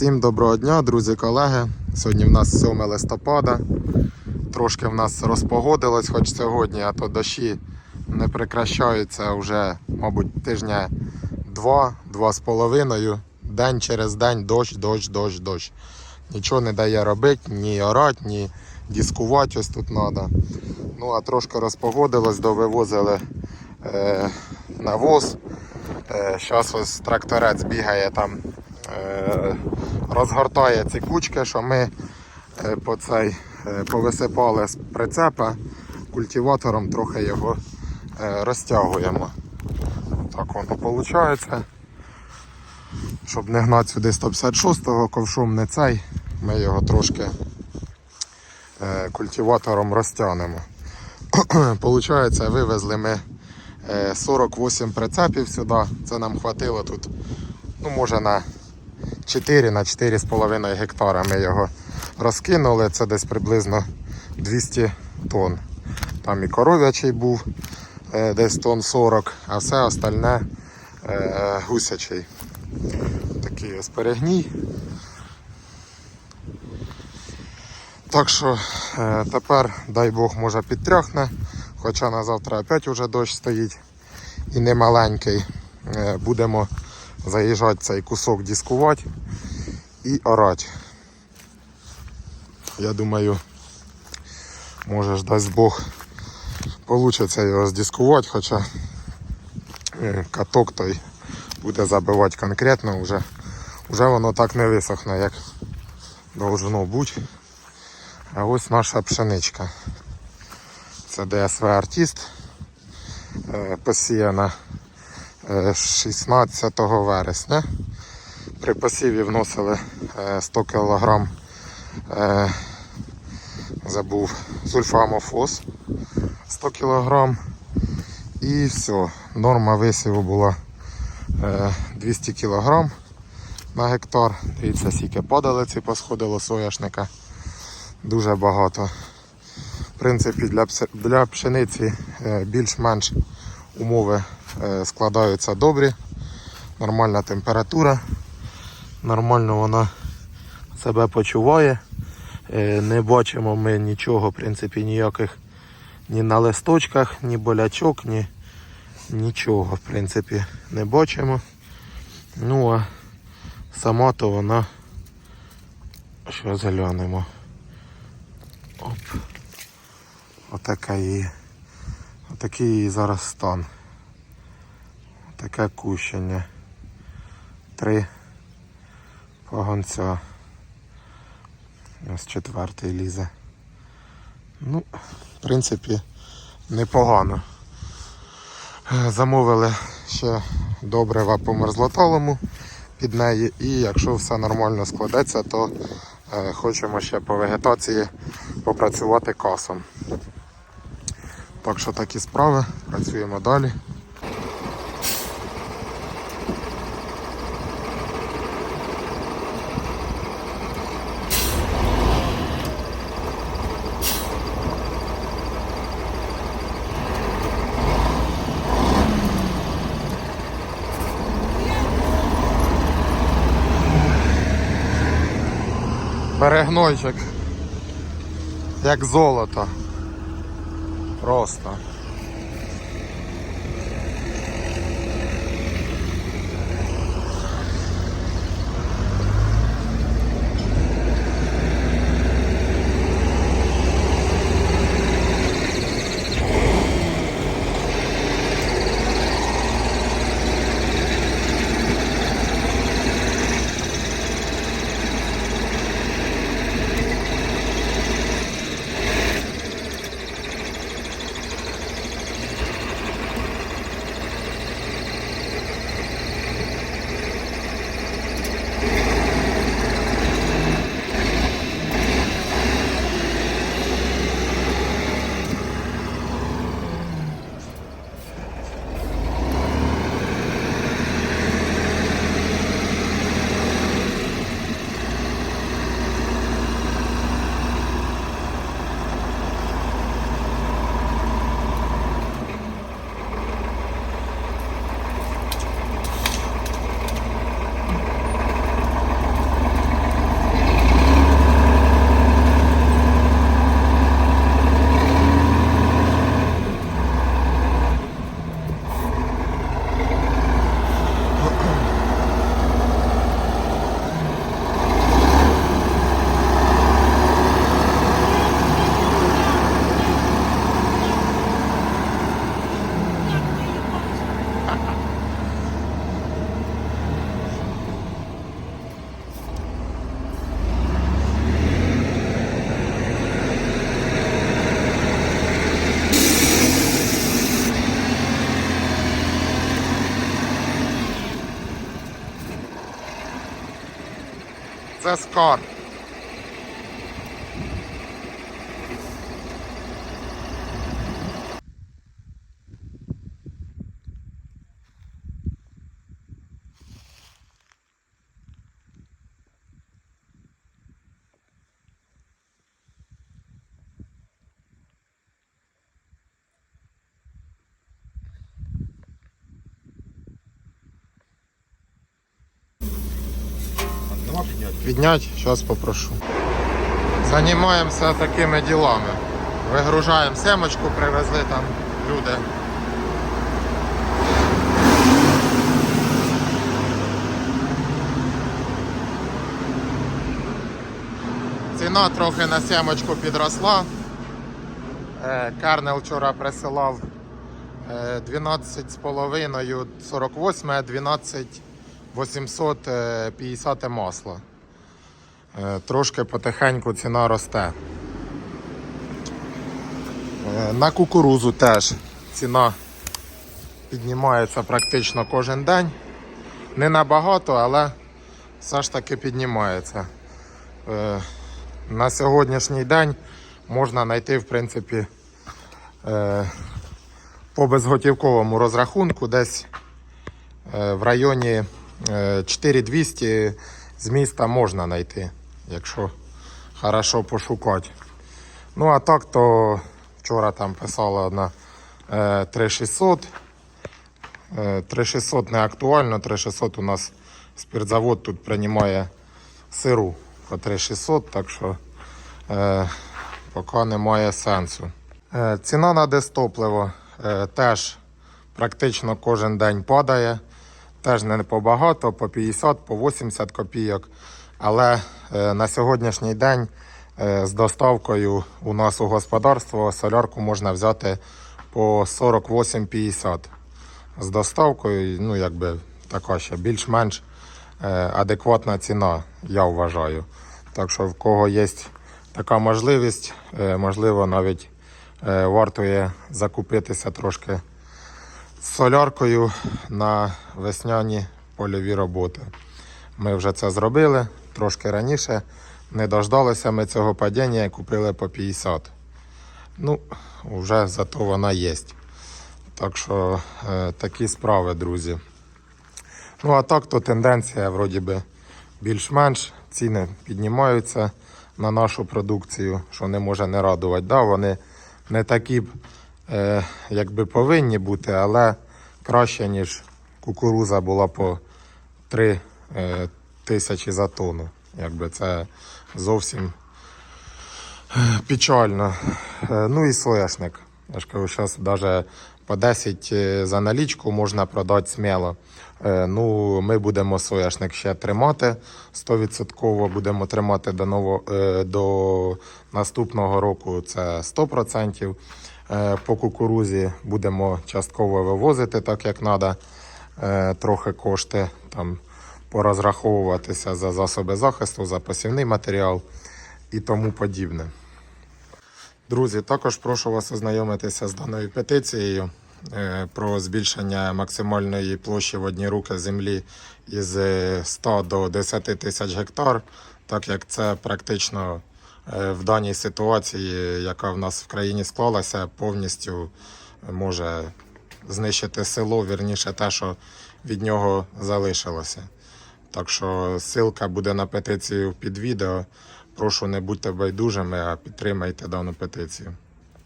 Всім доброго дня, друзі, колеги. Сьогодні в нас 7 листопада. Трошки в нас розпогодилось, хоч сьогодні, а то дощі не прекращаються вже, мабуть, тижня два, два з половиною. День через день дощ, дощ, дощ, дощ. Нічого не дає робити, ні орати, ні дискувати ось тут треба. Ну а трошки розпогодилось, довивозили е, навоз. Зараз ось тракторець бігає там, е, розгортає ці кучки, що ми е, по цей, е, повисипали з прицепа, культиватором трохи його е, розтягуємо. Так воно виходить. Щоб не гнати сюди 156-го, ковшом не цей, ми його трошки культиватором розтягнемо. Получається, вивезли ми е, 48 прицепів сюди. Це нам хватило тут, ну може на 4 на 4,5 гектара ми його розкинули. Це десь приблизно 200 тонн. Там і коров'ячий був е, десь тонн 40, а все остальне е, гусячий. Такий ось перегній. Так що е, тепер, дай Бог, може підтряхне, хоча на завтра опять уже дощ стоїть і не маленький. Будемо заїжджати цей кусок дискувати і орати. Я думаю, може ж дасть Бог получиться його здискувати, хоча каток той буде забивати конкретно, вже, вже воно так не висохне, як должно бути. А ось наша пшеничка. Це ДСВ Артіст. е, Посіяна 16 вересня. При посіві вносили е, 100 кг е, забув сульфамофос 100 кг. І все. Норма висіву була е, 200 кг на гектар. Дивіться, скільки падалиці посходило соняшника. Дуже багато. В принципі, для, пшениці е, більш-менш умови е, складаються добрі. Нормальна температура. Нормально вона себе почуває. Е, Не бачимо ми нічого, в принципі, ніяких ні на листочках, ні болячок, ні нічого, в принципі, не бачимо. Ну а сама то вона. Що заглянемо. Оп. Отака її. Отакий її зараз стан. Таке кущення. Три погонця. Ось четвертий лізе. Ну, в принципі, непогано. Замовили ще добрива по мерзлоталому під неї. І якщо все нормально складеться, то е, хочемо ще по вегетації попрацювати касом. Так що такі справи, працюємо далі. Перегнойчик. Як золото. Просто. Це скарб. Піднять, зараз попрошу. Займаємося такими ділами. Вигружаємо семочку, привезли там люди. Ціна трохи на семочку підросла. Е, Карнел вчора присилав е, 12,5 48, а 12 850 масло. Е, Трошки потихеньку ціна росте. Е, На кукурузу теж ціна піднімається практично кожен день. Не набагато, але все ж таки піднімається. Е, На сьогоднішній день можна знайти, в принципі, по безготівковому розрахунку десь в районі е, 4200 з міста можна знайти, якщо хорошо пошукати. Ну а так, то вчора там писала на е, 3600. Е, 3600 не актуально, 3600 у нас спиртзавод тут приймає сиру по 3600, так що е, поки немає сенсу. Е, ціна на дистопливо е, теж практично кожен день падає. Теж не побагато, по 50, по 80 копійок. Але е, на сьогоднішній день е, з доставкою у нас у господарство солярку можна взяти по 48,50. З доставкою, ну якби така ще більш-менш е, адекватна ціна, я вважаю. Так що в кого є така можливість, можливо, навіть вартує закупитися трошки соляркою на весняні польові роботи. Ми вже це зробили трошки раніше. Не дождалися ми цього падіння і купили по 50. Ну, вже зато вона є. Так що е, такі справи, друзі. Ну, а так, то тенденція, вроді би, більш-менш. Ціни піднімаються на нашу продукцію, що не може не радувати. Да, вони не такі е, як би повинні бути, але краще, ніж кукуруза була по 3 е, тисячі за тонну. Якби це зовсім е, печально. Е, ну і соняшник. Я ж кажу, зараз навіть по 10 е, за налічку можна продати сміло. Ну, ми будемо соняшник ще тримати. 100% будемо тримати до, ново, до наступного року. Це 100%. Е, По кукурузі будемо частково вивозити так, як треба. Трохи кошти там порозраховуватися за засоби захисту, за посівний матеріал і тому подібне. Друзі, також прошу вас ознайомитися з даною петицією е, про збільшення максимальної площі в одні руки землі із е, 100 до 10 тисяч гектар, так як це практично е, в даній ситуації, яка в нас в країні склалася, повністю може знищити село, вірніше те, що від нього залишилося. Так що ссылка буде на петицію під відео. Прошу не будьте байдужими, а підтримайте дану петицію.